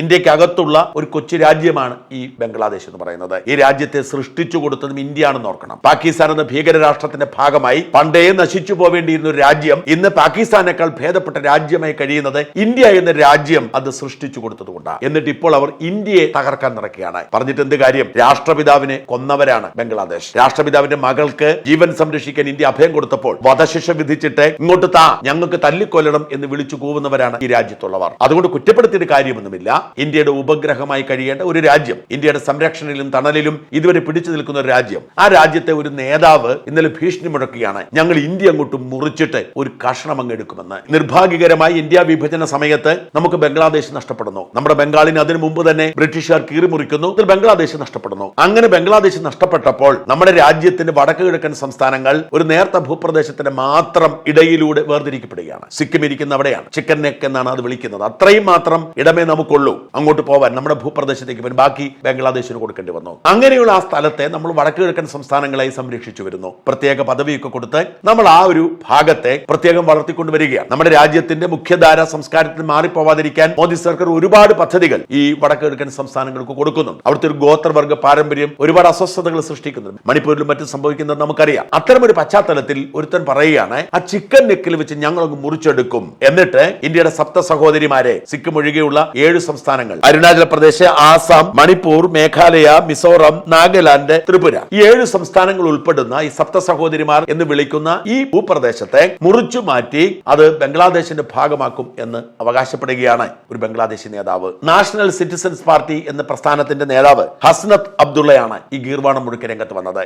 ഇന്ത്യക്കകത്തുള്ള ഒരു കൊച്ചു രാജ്യമാണ് ഈ ബംഗ്ലാദേശ് എന്ന് പറയുന്നത്. ഈ രാജ്യത്തെ സൃഷ്ടിച്ചു കൊടുത്തതും ഇന്ത്യയാണെന്ന് ഓർക്കണം. പാകിസ്ഥാൻ എന്ന ഭീകര രാഷ്ട്രത്തിന്റെ ഭാഗമായി പണ്ടേ നശിച്ചു പോവേണ്ടിയിരുന്ന ഒരു രാജ്യം ഇന്ന് പാകിസ്ഥാനേക്കാൾ ഭേദപ്പെട്ട രാജ്യമായി കഴിയുന്നത് ഇന്ത്യ എന്ന രാജ്യം അത് സൃഷ്ടിച്ചു കൊടുത്തതുകൊണ്ടാണ് എന്നിട്ട് ഇപ്പോൾ അവർ ഇന്ത്യയെ തകർക്കാൻ നടക്കുകയാണ്. പറഞ്ഞിട്ട് എന്ത് കാര്യം? രാഷ്ട്രപിതാവിനെ കൊന്നവരാണ് ബംഗ്ലാദേശ്. രാഷ്ട്രപിതാവിന്റെ മകൾക്ക് ജീവൻ സംരക്ഷിക്കാൻ ഇന്ത്യ അഭയം കൊടുത്തപ്പോൾ വധശിക്ഷ വിധിച്ചിട്ട് ഇങ്ങോട്ട് താ ഞങ്ങൾക്ക് തല്ലിക്കൊല്ലണം എന്ന് വിളിച്ചു കൂവുന്നവരാണ് ഈ രാജ്യത്തുള്ളവർ. അതുകൊണ്ട് കുറ്റപ്പെടുത്തിയിട്ട് കാര്യമൊന്നുമില്ല. ഇന്ത്യയുടെ ഉപഗ്രഹമായി കഴിയേണ്ട ഒരു രാജ്യം ഇന്ത്യയുടെ സംരക്ഷണയിലും തണലിലും ഇതുവരെ പിടിച്ചു നിൽക്കുന്ന ഒരു രാജ്യം. ആ രാജ്യത്തെ ഒരു നേതാവ് ഇന്നലെ ഭീഷണി മുഴക്കുകയാണ്. ഞങ്ങൾ ഇന്ത്യ അങ്ങോട്ട് മുറിച്ചിട്ട് ഒരു കഷണം അങ്ങ് എടുക്കുമെന്ന്. നിർഭാഗ്യകരമായി ഇന്ത്യ വിഭജന സമയത്ത് നമുക്ക് ബംഗ്ലാദേശ് നഷ്ടപ്പെടുന്നു. നമ്മുടെ ബംഗാളിന് അതിനു മുമ്പ് തന്നെ ബ്രിട്ടീഷുകാർ കീറിമുറിക്കുന്നു ബംഗ്ലാദേശ് നഷ്ടപ്പെടുന്നു. അങ്ങനെ ബംഗ്ലാദേശ് നഷ്ടപ്പെട്ടപ്പോൾ നമ്മുടെ രാജ്യത്തിന്റെ വടക്ക് കിഴക്കൻ സംസ്ഥാനങ്ങൾ ഒരു നേർത്ത ഭൂപ്രദേശത്തിന്റെ മാത്രം ഇടയിലൂടെ വേർതിരിക്കപ്പെടുകയാണ്. സിക്കിം ഇരിക്കുന്ന അവിടെയാണ്. ചിക്കൻ നെക്ക് എന്നാണ് അത് വിളിക്കുന്നത്. അത്രയും മാത്രം ഇടമേ നമുക്കുള്ളൂ. അങ്ങോട്ട് പോവാൻ നമ്മുടെ ഭൂപ്രദേശത്തേക്ക് പോകാൻ ബാക്കി ബംഗ്ലാദേശിന് കൊടുക്കേണ്ടി വന്നു. അങ്ങനെയുള്ള ആ സ്ഥലത്തെ നമ്മൾ വടക്ക് കിഴക്കൻ സംസ്ഥാനങ്ങളായി സംരക്ഷിച്ചു വരുന്നു. പ്രത്യേക പദവിയൊക്കെ കൊടുത്ത് നമ്മൾ ആ ഒരു ഭാഗത്തെ പ്രത്യേകം വളർത്തിക്കൊണ്ടുവരികയാണ് നമ്മുടെ രാജ്യത്തിന്റെ മുഖ്യധാര സംസ്കാരത്തിൽ മാറിപ്പോവാതിരിക്കാൻ മോദി സർക്കാർ ഒരുപാട് പദ്ധതികൾ ഈ വടക്ക് കിഴക്കൻ സംസ്ഥാനങ്ങൾക്ക് കൊടുക്കുന്നുണ്ട്. അവിടുത്തെ ഒരു ഗോത്രവർഗ പാരമ്പര്യം ഒരുപാട് അസ്വസ്ഥതകൾ സൃഷ്ടിക്കുന്നുണ്ട്. മണിപ്പൂരിലും മറ്റും സംഭവിക്കുന്നത് നമുക്കറിയാം. അത്തരം ഒരു പശ്ചാത്തലത്തിൽ ഒരുത്തൻ പറയുകയാണ് ആ ചിക്കൻ നെക്കിൽ വെച്ച് ഞങ്ങൾ മുറിച്ചെടുക്കും. എന്നിട്ട് ഇന്ത്യയുടെ സപ്ത സഹോദരിമാരെ സിക്കിം ഒഴികെയുള്ള ഏഴ് സംസ്ഥാനങ്ങൾ. അരുണാചൽ പ്രദേശ് ആസാം മണിപ്പൂർ മേഘാലയ മിസോറം നാഗാലാൻഡ് ത്രിപുര. ഈ ഏഴ് സംസ്ഥാനങ്ങൾ ഉൾപ്പെടുന്ന ഈ സപ്ത സഹോദരിമാർ എന്ന് വിളിക്കുന്ന ഈ ഭൂപ്രദേശത്തെ മുറിച്ചു മാറ്റി അത് ബംഗ്ലാദേശിന്റെ ഭാഗമാക്കും എന്ന് അവകാശപ്പെടുകയാണ് ഒരു ബംഗ്ലാദേശി നേതാവ്. നാഷണൽ സിറ്റിസൻസ് പാർട്ടി എന്ന പ്രസ്ഥാനത്തിന്റെ നേതാവ് ഹസ്നത്ത് അബ്ദുള്ളയാണ് ഈ ഗീർവാണം മുഴുക്ക രംഗത്ത് വന്നത്.